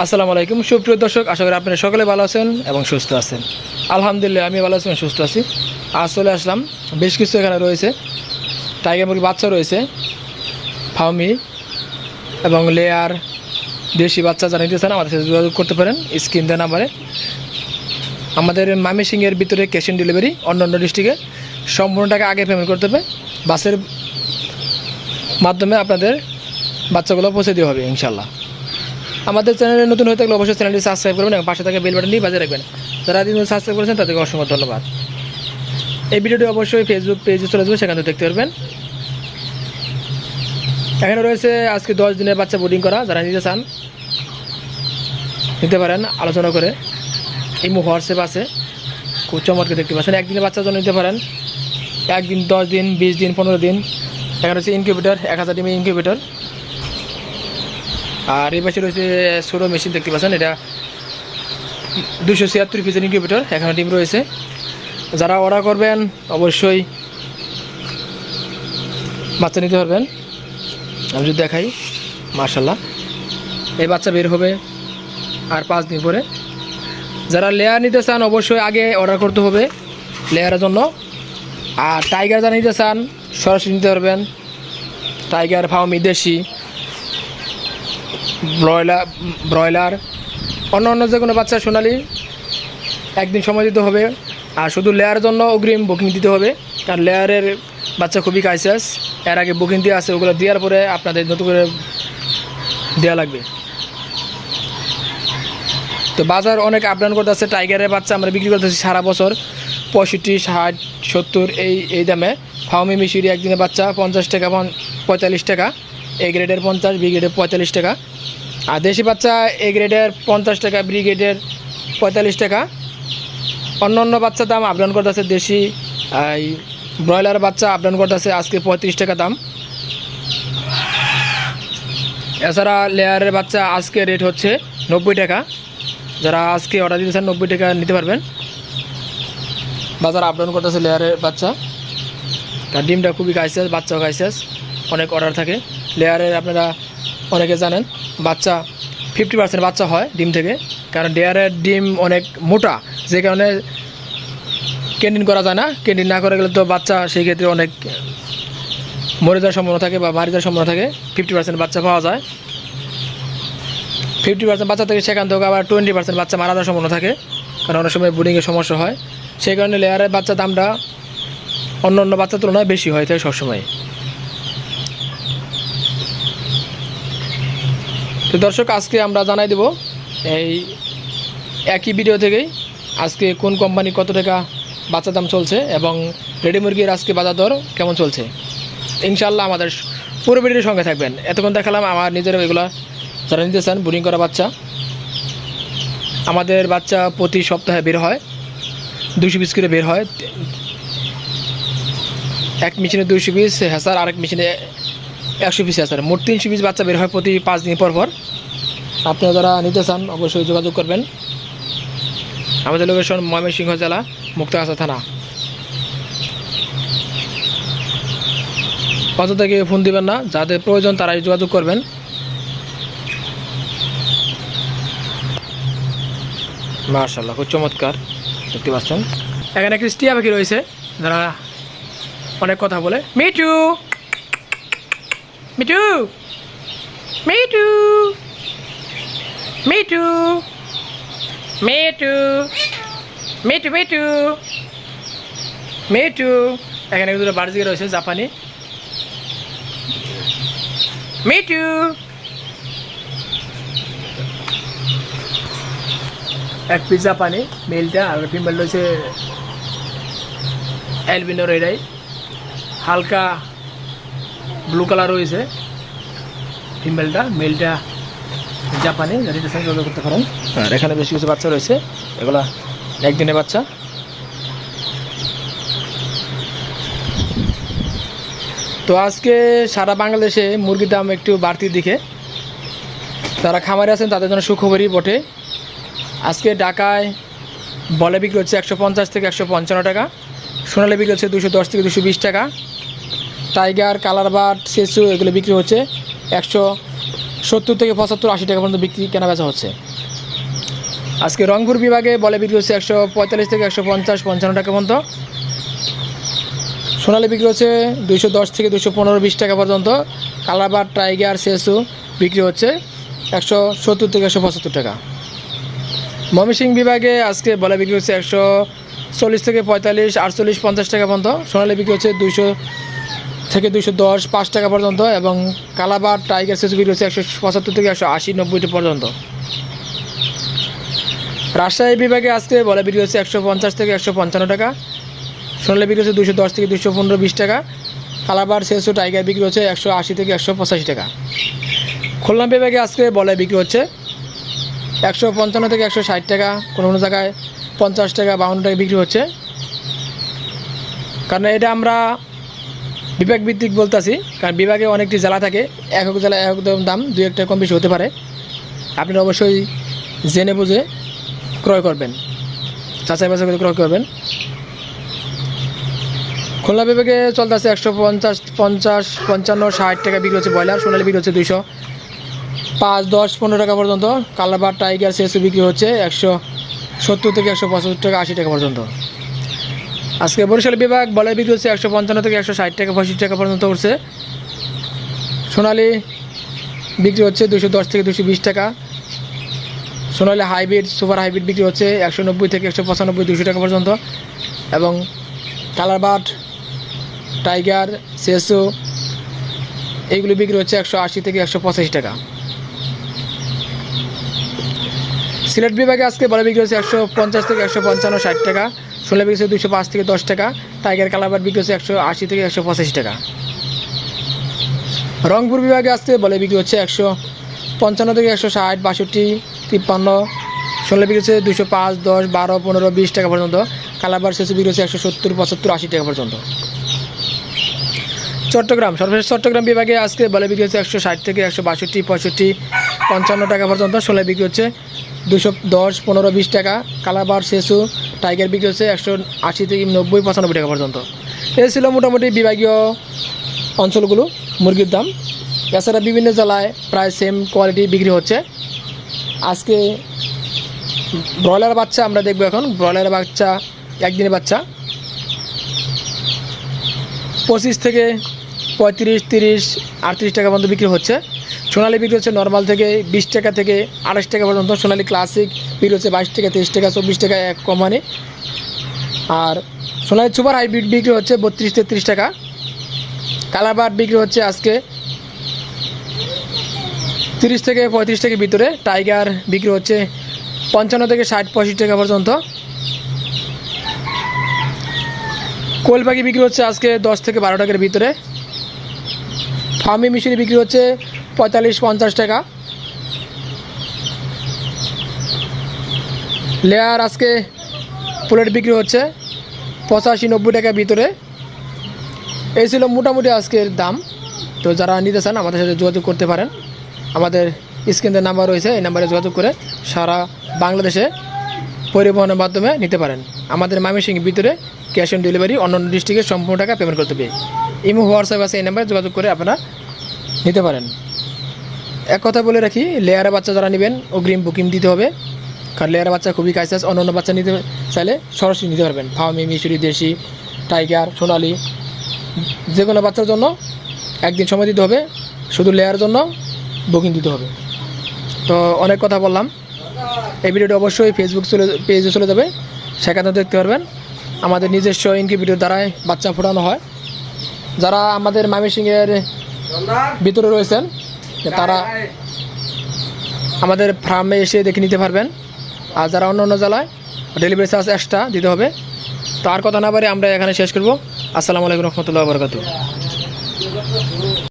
আসসালামু আলাইকুম। সুপ্রিয় দর্শক, আশা করি আপনারা সকলে ভালো আছেন এবং সুস্থ আছেন। আলহামদুলিল্লাহ, আমি ভালো আছি সুস্থ আছি। আজ চলে আসলাম। বেশ কিছু এখানে রয়েছে। টাইগার মুরগি বাচ্চা রয়েছে। ফাউমি এবং লেয়ার দেশি বাচ্চা যারা নিতে চান, আমাদের সাথে যোগাযোগ করতে পারেন স্ক্রিন দেওয়া নাম্বারে। আমাদের মামিসিংয়ের ভিতরে ক্যাশ অন ডেলিভারি অন্য অন্য ডিস্ট্রিক্টে সম্পূর্ণ টাকা আগে পেমেন্ট করতে হবে। বাসের মাধ্যমে আপনাদের বাচ্চাগুলো পৌঁছে দেওয়া হবে ইনশাল্লাহ আমাদের চ্যানেলে নতুন হয়ে থাকলে অবশ্যই চ্যানেলটি সাবস্ক্রাইব করবেন এবং পাশে থাকা বেল বাটনটি বাজে রাখবেন। যারা দিন সাবস্ক্রাইব করেছেন, তাদেরকে অসংখ্য ধন্যবাদ। এই ভিডিওটি অবশ্যই ফেসবুক পেজে চলে যাবে সেখান থেকে দেখতে পারবেন। এখানে রয়েছে আজকে দশ দিনের বাচ্চা বোর্ডিং করা, যারা নিতে চান, নিতে পারেন, আলোচনা করে। ইমো হোয়াটসঅ্যাপ আছে, খুব চমৎকার দেখতে পাচ্ছেন। একদিনের বাচ্চার জন্য নিতে পারেন। একদিন, দশ দিন, বিশ দিন, পনেরো দিন। এখানে হচ্ছে ইনকিউবেটার এক হাজার ডিমের ইনকিউবেটার আর এই পাশে রয়েছে ছোটো মেশিন দেখতে পাচ্ছেন, এটা দুশো ছিয়াত্তর পিসের ইনকিউবেটর এখানে ডিম রয়েছে। যারা অর্ডার করবেন, অবশ্যই বাচ্চা নিতে পারবেন। আমি যদি দেখাই মার্শাল্লাহ এই বাচ্চা বের হবে আর পাঁচ দিন পরে। যারা লেয়ার নিতে চান, অবশ্যই আগে অর্ডার করতে হবে লেয়ারের জন্য। আর টাইগার যারা নিতে চান, সরাসরি নিতে পারবেন। টাইগার ফাউমি দেশি। ব্রয়লার ব্রয়লার, অন্য অন্য যে কোনো বাচ্চা সোনালি, একদিন সময় দিতে হবে। আর শুধু লেয়ারের জন্য অগ্রিম বুকিং দিতে হবে। কারণ লেয়ারের বাচ্চা খুবই কাইসাস এর আগে বুকিং দিয়ে আছে, ওগুলো দেওয়ার পরে আপনাদের নতুন করে দেওয়া লাগবে। তো বাজার অনেক আপডাউন করতে আছে টাইগারের বাচ্চা আমরা বিক্রি করতেছি সারা বছর। পঁয়ষট্টি, ষাট, সত্তর, এই এই দামে। ফাউমি মিশিরি একদিনের বাচ্চা পঞ্চাশ টাকা, পঁয়তাল্লিশ টাকা। এ গ্রেডের পঞ্চাশ বি গ্রেডের পঁয়তাল্লিশ টাকা। আর দেশি বাচ্চা এ গ্রেডের পঞ্চাশ টাকা বি গ্রেডের পঁয়তাল্লিশ টাকা। অন্য অন্য বাচ্চার দাম আপডাউন করতেছে দেশি, এই ব্রয়লার বাচ্চা আপডাউন করতেছে আজকে পঁয়ত্রিশ টাকা দাম। এছাড়া লেয়ারের বাচ্চা আজকে রেট হচ্ছে নব্বই টাকা। যারা আজকে অর্ডার দিতে চান নব্বই টাকা নিতে পারবেন। বাজার আপডাউন করতেছে লেয়ারের বাচ্চা। তার ডিমটা খুবই গাইসাস বাচ্চাও গাইসাস অনেক অর্ডার থাকে। লেয়ারের আপনারা অনেকে জানেন, বাচ্চা ফিফটি পার্সেন্ট বাচ্চা হয় ডিম থেকে। কারণ লেয়ারের ডিম অনেক মোটা, যে কারণে ক্যান্টিন করা যায় না। ক্যান্টিন না করা গেলে তো বাচ্চা সেই ক্ষেত্রে অনেক মরে যাওয়ার সম্ভাবনা থাকে বা মারি যাওয়ার সম্ভাবনা থাকে। ফিফটি পার্সেন্ট বাচ্চা পাওয়া যায়। ফিফটি পার্সেন্ট বাচ্চা থেকে সেখান থেকে আবার টোয়েন্টি পার্সেন্ট বাচ্চা মারা যাওয়ার সম্ভাবনা থাকে। কারণ অনেক সময় বোর্ডিংয়ের সমস্যা হয়। সেই কারণে লেয়ারের বাচ্চার দামটা অন্য অন্য বাচ্চার তুলনায় বেশি হয়ে থাকে সবসময়। তো দর্শক, আজকে আমরা জানাই দেব এই একই ভিডিও থেকেই আজকে কোন কোম্পানি কত টাকা বাচ্চা দাম চলছে এবং রেডি মুরগির আজকে বাজার দর কেমন চলছে। ইনশাল্লাহ আমাদের পুরো ভিডিওর সঙ্গে থাকবেন। এতক্ষণ দেখালাম আমার নিজের এগুলো যারা নিতে চান বোরিং করা বাচ্চা। আমাদের বাচ্চা প্রতি সপ্তাহে বের হয় দুশো পিস করে বের হয়। এক মেশিনে দুশো পিস হ্যাসার আরেক মেশিনে একশো পিস হ্যাসার মোট তিনশো পিস বাচ্চা বের হয় প্রতি পাঁচ দিন পর পর। আপনারা যারা নিতে চান, অবশ্যই যোগাযোগ করবেন। আমাদের লোকেশন ময়মনসিংহ জেলা, মুক্তাগাছা থানা। কত থেকে ফোন দিবেন না, যাদের প্রয়োজন তারাই যোগাযোগ করবেন। মার্শাল্লাহ খুব চমৎকার, দেখতে পাচ্ছেন। এখানে একটি টিয়া পাখি রয়েছে, যারা অনেক কথা বলে। মিটু মিটু মিটু মিটু মিটু মিটু মিটু মিটু এখানে দুটো বার্জিকে রয়েছে, জাপানি। মিটু এক পিস জাপানি মেলটা আর ফিমেল রয়েছে অ্যালবিনোর এটাই হালকা ব্লু কালার রয়েছে। ফিমেলটা মেলটা জাপানি যেটা সঙ্গে যোগাযোগ করতে পারেন। আর এখানে বেশি কিছু বাচ্চা রয়েছে। এগুলা একদিনের বাচ্চা। তো আজকে সারা বাংলাদেশে মুরগির দাম একটু বাড়তির দিকে। যারা খামারে আছেন তাদের জন্য সুখবরই বটে। আজকে ঢাকায় বলে বিক্রি হচ্ছে একশো পঞ্চাশ থেকে একশো পঞ্চান্ন টাকা। সোনালি বিক্রি হচ্ছে দুশো দশ থেকে দুশো বিশ টাকা। টাইগার কালার বার্ড সেসু এগুলো বিক্রি হচ্ছে। একশো সত্তর থেকে পঁচাত্তর আশি টাকা পর্যন্ত বিক্রি কেনা বেচা হচ্ছে। আজকে রংপুর বিভাগে বলে বিক্রি হচ্ছে একশো পঁয়তাল্লিশ থেকে একশো পঞ্চাশ, পঞ্চান্ন টাকা পর্যন্ত। সোনালি বিক্রি হচ্ছে দুশো দশ থেকে দুশো পনেরো, বিশ টাকা পর্যন্ত। কালারবার টাইগার সেসু বিক্রি হচ্ছে একশো সত্তর থেকে একশো পঁচাত্তর টাকা। ময়মনসিং বিভাগে আজকে বলে বিক্রি হচ্ছে একশো চল্লিশ থেকে পঁয়তাল্লিশ, আটচল্লিশ, পঞ্চাশ টাকা পর্যন্ত। সোনালি বিক্রি হচ্ছে দুশো থেকে দুশো দশ, পাঁচ টাকা পর্যন্ত এবং কালাবার টাইগার সেসু বিক্রি হচ্ছে একশো পঁচাত্তর থেকে একশো আশি নব্বইটি পর্যন্ত। রাজশাহী বিভাগে আজকে বলে বিক্রি হচ্ছে একশো পঞ্চাশ থেকে একশো পঞ্চান্ন টাকা। সোনালি বিক্রি হচ্ছে দুশো দশ থেকে দুশো পনেরো বিশ টাকা। কালাবার সেসু, টাইগার বিক্রি হচ্ছে একশো আশি থেকে একশো পঁচাশি টাকা। খুলনা বিভাগে আজকে বলে বিক্রি হচ্ছে একশো পঞ্চান্ন থেকে একশো ষাট টাকা, কোনো কোনো জায়গায় পঞ্চাশ টাকা, বাউন্ন টাকা বিক্রি হচ্ছে। কারণ এটা আমরা বিভাগ ভিত্তিক বলতেছি, কারণ বিভাগে অনেকটি জেলা থাকে এক এক জেলা এক দাম দু একটা কম বেশি হতে পারে। আপনি অবশ্যই জেনে বুঝে ক্রয় করবেন চাচাই বাছাই করে ক্রয় করবেন। খুলনা বিভাগে চলতেছে একশো পঞ্চাশ পঞ্চাশ, পঞ্চান্ন, ষাট টাকা বিক্রি হচ্ছে ব্রয়লার, সোনালি বিক্রি হচ্ছে দুইশো। পাঁচ, দশ, পনেরো টাকা পর্যন্ত কালাবার টাইগার সেসু বিক্রি হচ্ছে একশো সত্তর থেকে একশো পঁচাত্তর টাকা, আশি টাকা পর্যন্ত। আজকে বরিশাল বিভাগ বলে বিক্রি হচ্ছে একশো পঞ্চান্ন থেকে একশো ষাট টাকা, পঁয়ষট্টি টাকা পর্যন্ত উঠছে। সোনালি বিক্রি হচ্ছে দুশো দশ থেকে দুশো বিশ টাকা। সোনালি হাইব্রিড, সুপার হাইব্রিড বিক্রি হচ্ছে একশো নব্বই থেকে একশো পঁচানব্বই, দুশো টাকা পর্যন্ত। এবং কালারবাট, টাইগার, সেসু এইগুলো বিক্রি হচ্ছে একশো আশি থেকে একশো পঁচাশি টাকা। সিলেট বিভাগে আজকে বলে বিক্রি হচ্ছে একশো পঞ্চাশ থেকে একশো পঞ্চান্ন, ষাট টাকা। সোলা বিক্রি হচ্ছে দুশো পাঁচ থেকে দশ টাকা। টাইগার কালারবার বিক্রি হচ্ছে একশো আশি থেকে একশো পঁচাশি টাকা। রংপুর বিভাগে আজকে বলে বিক্রি হচ্ছে একশো পঞ্চান্ন থেকে একশো ষাট, বাষট্টি, তিপ্পান্ন। ষোলো বিক্রি হচ্ছে দুশো পাঁচ, দশ, বারো, পনেরো, বিশ টাকা পর্যন্ত। কালারবার শেষে বিক্রি হচ্ছে একশো সত্তর, পঁচাত্তর, আশি টাকা পর্যন্ত। চট্টগ্রাম, সর্বশেষ চট্টগ্রাম বিভাগে আজকে বলে বিক্রি হচ্ছে একশো ষাট থেকে একশো বাষট্টি, পঁয়ষট্টি, পঞ্চান্ন টাকা পর্যন্ত। ষোলো বিক্রি হচ্ছে দুশো দশ, পনেরো, বিশ টাকা। কালাবার শেষু টাইগার বিক্রি হচ্ছে একশো আশি থেকে নব্বই, পঁচানব্বই টাকা পর্যন্ত। এই ছিল মোটামুটি বিভাগীয় অঞ্চলগুলো, মুরগির দাম। এছাড়া বিভিন্ন জেলায় প্রায় সেম কোয়ালিটি বিক্রি হচ্ছে। আজকে ব্রয়লার বাচ্চা আমরা দেখব এখন। ব্রয়লার বাচ্চা, একদিনের বাচ্চা। পঁচিশ থেকে পঁয়ত্রিশ, তিরিশ, আটত্রিশ টাকা পর্যন্ত বিক্রি হচ্ছে। সোনালি বিক্রি হচ্ছে নর্মাল থেকে বিশ টাকা থেকে আড়াইশ টাকা পর্যন্ত, সোনালি ক্লাসিক বিক্রি হচ্ছে বাইশ টাকা, তেইশ টাকা, চব্বিশ টাকা, এক কোম্পানি আর সোনালি সুপার হাইব্রিড বিক্রি হচ্ছে বত্রিশ, তেত্রিশ টাকা। কালারবাট বিক্রি হচ্ছে আজকে তিরিশ থেকে পঁয়ত্রিশ টাকার ভিতরে। টাইগার বিক্রি হচ্ছে পঞ্চান্ন থেকে ষাট, পঁয়ষট্টি টাকা পর্যন্ত। কোল পাখি বিক্রি হচ্ছে আজকে দশ থেকে বারো টাকার ভিতরে। ফার্মি মিশরি বিক্রি হচ্ছে পঁয়তাল্লিশ, পঞ্চাশ টাকা। লেয়ার আজকে প্লেট বিক্রি হচ্ছে পঁচাশি, নব্বই টাকার ভিতরে। এই ছিল মোটামুটি আজকের দাম। তো যারা নিতে চান, আমাদের সাথে যোগাযোগ করতে পারেন। আমাদের স্ক্রিনের নাম্বার রয়েছে, এই নাম্বারে যোগাযোগ করে সারা বাংলাদেশে পরিবহনের মাধ্যমে নিতে পারেন। আমাদের ময়মনসিংহ ভিতরে ক্যাশ অন ডেলিভারি অন্য অন্য ডিস্ট্রিক্টে সম্পূর্ণ টাকা পেমেন্ট করতে হবে। ইমো, হোয়াটসঅ্যাপ আছে, এই নাম্বারে যোগাযোগ করে আপনারা নিতে পারেন। এক কথা বলে রাখি লেয়ারে বাচ্চা যারা নেবেন, অগ্রিম বুকিং দিতে হবে। কারণ লেয়ারে বাচ্চা খুবই কাজ অন্য অন্য বাচ্চা নিতে চাইলে সরাসরি নিতে পারবেন। ফাউমি মিশরি দেশি টাইগার সোনালি যে কোনো বাচ্চার জন্য একদিন সময় দিতে হবে, শুধু লেয়ার জন্য বুকিং দিতে হবে। তো অনেক কথা বললাম। এই ভিডিওটা অবশ্যই ফেসবুক চলে পেজে চলে যাবে। সেখানে দেখতে পারবেন, আমাদের নিজস্ব ইনকিউবেটর দ্বারাই বাচ্চা ফোটানো হয়। যারা আমাদের ময়মনসিংহের ভিতরে রয়েছেন তারা আমাদের ফার্মে এসে দেখে নিতে পারবেন। আর যারা অন্য অন্য জেলায় ডেলিভারি চার্জ এক্সট্রা দিতে হবে। তো আর কথা না পারে আমরা এখানে শেষ করব। আসসালামু আলাইকুম রহমতুল্লাহ বরকাতু